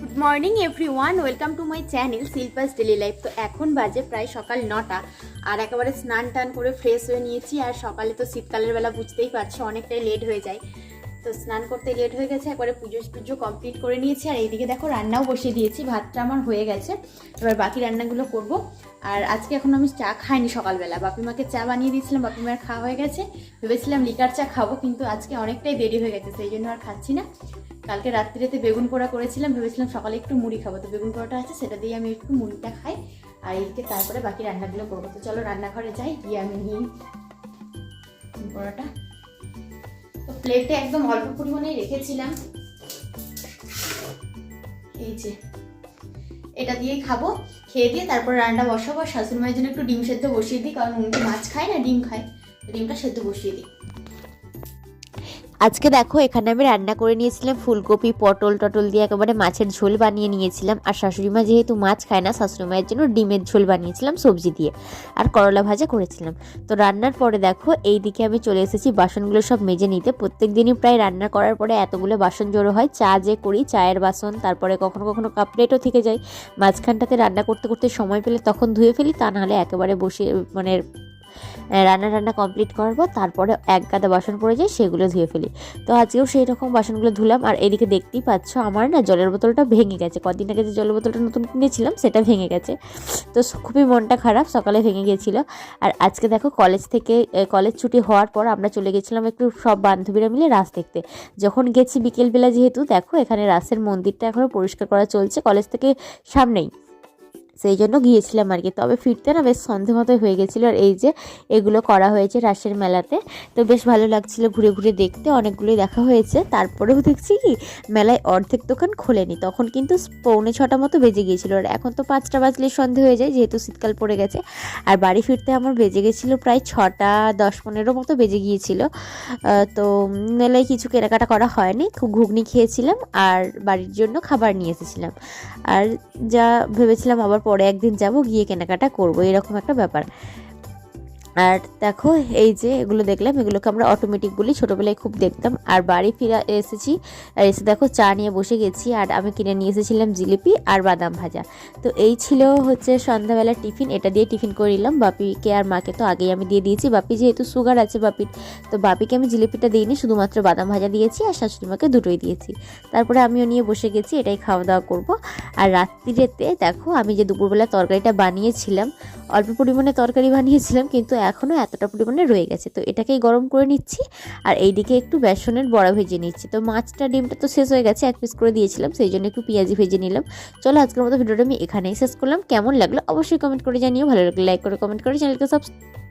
Good morning every one welcome to my channel Shilpa's daily life তো এখন বাজে প্রায় সকাল নটা। আর একেবারে স্নান টান করে ফ্রেশ হয়ে নিয়েছি, আর সকালে তো শীতকালের বেলা বুঝতেই পারছ অনেকটাই লেট হয়ে যায়। তো স্নান করতে লেট হয়ে গেছে, একবারে পুজো টুজো কমপ্লিট করে নিয়েছি। আর এইদিকে দেখো, রান্নাও বসিয়ে দিয়েছি, ভাতটা আমার হয়ে গেছে। এবার বাকি রান্নাগুলো করব। আর আজকে এখন আমি চা খাইনি সকালবেলা। বাপি মাকে চা বানিয়ে দিয়েছিলাম বাপি মার খাওয়া হয়ে গেছে। ভেবেছিলাম লিকার চা খাব, কিন্তু আজকে অনেকটাই দেরি হয়ে গেছে, সেই জন্য আর খাচ্ছি না। কালকে রাত্রিতে বেগুন পোড়া করেছিলাম, ভেবেছিলাম সকালে একটু মুড়ি খাব। তো বেগুন পোড়াটা আছে, সেটা দিয়ে আমি একটু মুড়িটা খাই আর এদিকে তারপরে বাকি রান্নাগুলো করব। তো চলো রান্নাঘরে যাই, গিয়ে আমি নিই পোড়াটা। তো প্লেটে একদম অল্প পরিমাণেই রেখেছিলাম। এই যে, এটা দিয়েই খাব। খেয়ে দিয়ে তারপর রান্না বসাবো। শাশুড়ি মায়ের জন্য একটু ডিম সেদ্ধ বসিয়ে দিই, কারণ উনি মাছ খায় না, ডিম খায়। ডিমটা সেদ্ধ বসিয়ে দিই। আজকে দেখো, এখানে আমি রান্না করে নিয়েছিলাম ফুলকপি, পটল টটল দিয়ে একেবারে মাছের ঝোল বানিয়ে নিয়েছিলাম। আর শাশুড়ি মা যেহেতু মাছ খায় না, শাশুড়ি মায়ের জন্য ডিমের ঝোল বানিয়েছিলাম সবজি দিয়ে। আর করলা ভাজা করেছিলাম। তো রান্নার পরে দেখো এই দিকে আমি চলে এসেছি, বাসনগুলো সব মেজে নিতে। প্রত্যেক দিনই প্রায় রান্না করার পরে এতগুলো বাসন জড়ো হয়, চা যে করি, চায়ের বাসন, তারপরে কখনো কখনো কাপ প্লেটও থেকে যায়। মাঝখানটাতে রান্না করতে করতে সময় পেলে তখন ধুয়ে ফেলি, তা নাহলে একেবারে বসে মানে রান্না টান্না কমপ্লিট করার পর তারপরে এক গাদা বাসন পড়ে যায়, সেগুলো ধুয়ে ফেলি। তো আজকেও সেই রকম বাসনগুলো ধুলাম, আর এদিকে দেখতেই পাচ্ছ আমার না জলের বোতলটা ভেঙে গেছে। কদিন আগে যে জলের বোতলটা নতুন কিনেছিলাম, সেটা ভেঙে গেছে। তো খুবই মনটা খারাপ, সকালে ভেঙে গিয়েছিল আর আজকে দেখো কলেজ থেকে কলেজ ছুটি হওয়ার পর আমরা চলে গেছিলাম একটু সব বান্ধবীরা মিলে রাস দেখতে। যখন গেছি বিকেলবেলা যেহেতু, দেখো এখানে রাসের মন্দিরটা এখনও পরিষ্কার করা চলছে, কলেজ থেকে সামনেই। সেই জন্য গিয়েছিলাম আর কি। তবে ফিরতে না বেশ সন্ধে মতো হয়ে গেছিল আর এই যে এগুলো করা হয়েছে রাসের মেলাতে। তো বেশ ভালো লাগছিল ঘুরে ঘুরে দেখতে, অনেকগুলোই দেখা হয়েছে। তারপরেও দেখছি কি, মেলায় অর্ধেক দোকান খোলেনি। তখন কিন্তু পৌনে ছটা মতো বেজে গিয়েছিল। আর এখন তো পাঁচটা বাজলে সন্ধে হয়ে যায়, যেহেতু শীতকাল পড়ে গেছে। আর বাড়ি ফিরতে আমার বেজে গেছিল প্রায় ছটা, দশ, পনেরো মতো বেজে গিয়েছিল। তো মেলায় কিছু কেনাকাটা করা হয়নি। খুব ঘুগনি খেয়েছিলাম আর বাড়ির জন্য খাবার নিয়ে এসেছিলাম। আর যা ভেবেছিলাম আবার পরে একদিন যাব গিয়ে কেনাকাটা করব। এরকম একটা ব্যাপার। আর দেখো, এই যে এগুলো দেখলাম, এগুলোকে আমরা অটোমেটিক বলি। ছোটোবেলায় খুব দেখতাম। আর বাড়ি ফিরে এসেছি, আর এসে দেখো, চা নিয়ে বসে গেছি, আর আমি কিনে নিয়ে এসেছিলাম জিলিপি আর বাদাম ভাজা। তো এই ছিল হচ্ছে সন্ধ্যাবেলার টিফিন। এটা দিয়ে টিফিন করে নিলাম। বাপিকে আর মাকে তো আগেই আমি দিয়ে দিয়েছি। বাপি যেহেতু সুগার আছে বাপির, তো বাপিকে আমি জিলিপিটা দিইনি। শুধুমাত্র বাদাম ভাজা দিয়েছি আর শাশুড়ি মাকে দুটোই দিয়েছি। তারপরে আমিও নিয়ে বসে গেছি, এটাই খাওয়া দাওয়া করব। আর রাত্রিরেতে দেখো, আমি যে দুপুরবেলা তরকারিটা বানিয়েছিলাম, অল্প পরিমাণে তরকারি বানিয়েছিলাম, কিন্তু এখনও এতটা পরিমাণে রয়ে গেছে। তো এটাকেই গরম করে নিচ্ছি আর এইদিকে একটু বেসনের বড়া ভেজে নিচ্ছি। তো মাছটা, ডিমটা তো শেষ হয়ে গেছে, এক পিস করে দিয়েছিলাম, সেই জন্য একটু পেঁয়াজি ভেজে নিলাম। চলো আজকের মতো ভিডিওটা আমি এখানেই শেষ করলাম। কেমন লাগল অবশ্যই কমেন্ট করে জানিও। ভালো লাগলে লাইক করে কমেন্ট করে, চ্যানেলকে সাবস্ক্রাইব